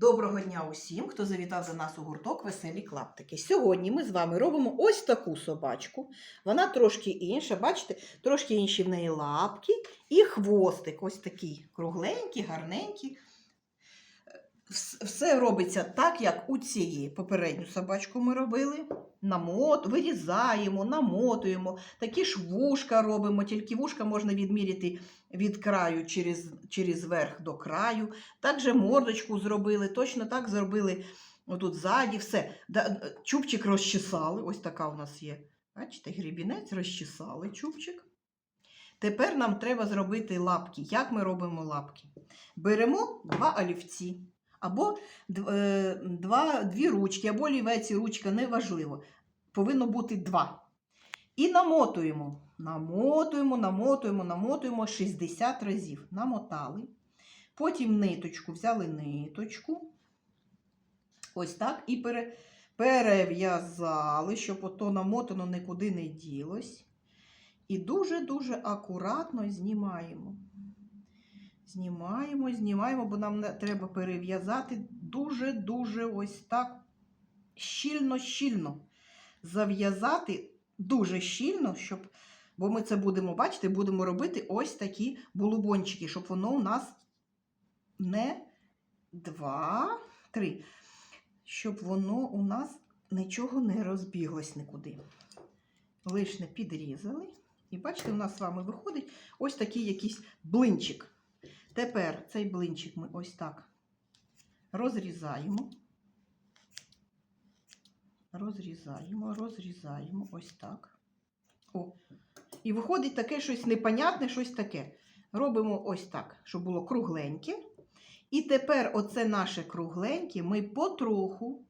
Доброго дня усім, хто завітав до нас у гурток Веселі клаптики. Сьогодні ми з вами робимо ось таку собачку. Вона трошки інша, бачите, трошки інші в неї лапки і хвостик. Ось такий кругленький, гарненький. Вс- Все робиться так, як у цієї попередню собачку ми робили. Намот, вирізаємо, намотуємо, такі ж вушка робимо, тільки вушка можна відміряти від краю через, через верх до краю. Так же мордочку зробили, точно так зробили отут ззаді, все. Чубчик розчесали, ось така у нас є. Бачите, грібінець розчесали чубчик. Тепер нам треба зробити лапки. Як ми робимо лапки? Беремо два олівці, або е, два, дві ручки, або олівець і ручка, неважливо. Повинно бути два. І намотуємо. Намотуємо, намотуємо, намотуємо 60 разів. Намотали. Потім ниточку, взяли ниточку. Ось так. І пере, перев'язали, щоб ото намотано нікуди не ділось. І дуже-дуже акуратно знімаємо. Знімаємо, знімаємо, бо нам треба перев'язати дуже-дуже ось так щільно-щільно. Зав'язати дуже щільно, щоб, бо ми це будемо бачити, будемо робити ось такі булубончики, щоб воно у нас не два, три, щоб воно у нас нічого не розбіглось нікуди. Лишне підрізали. І бачите, у нас з вами виходить ось такий якийсь блинчик. Тепер цей блинчик ми ось так розрізаємо. Розрізаємо, розрізаємо ось так. О. І виходить таке щось непонятне, щось таке. Робимо ось так, щоб було кругленьке. І тепер оце наше кругленьке ми потроху,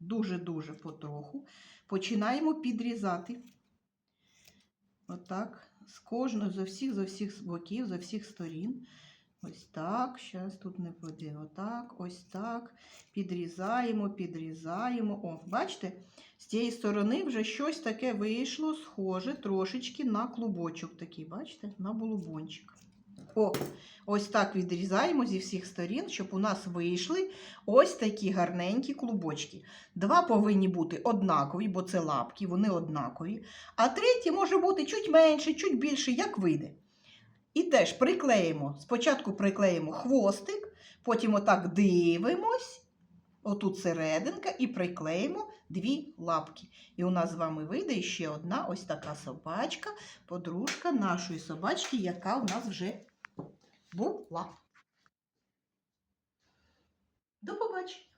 дуже-дуже потроху, починаємо підрізати. Отак, з кожного, з усіх, з усіх боків, з усіх сторін. Ось так, зараз тут не буде. Отак, ось так. Підрізаємо, підрізаємо. О, бачите, з цієї сторони вже щось таке вийшло, схоже трошечки на клубочок такий, бачите, на булубончик. О, ось так відрізаємо зі всіх сторін, щоб у нас вийшли ось такі гарненькі клубочки. Два повинні бути однакові, бо це лапки, вони однакові. А третій може бути чуть менше, чуть більше, як вийде. І теж приклеїмо. Спочатку приклеїмо хвостик, потім отак дивимось, отут серединка, і приклеїмо дві лапки. І у нас з вами вийде ще одна ось така собачка, подружка нашої собачки, яка у нас вже була. До побачення!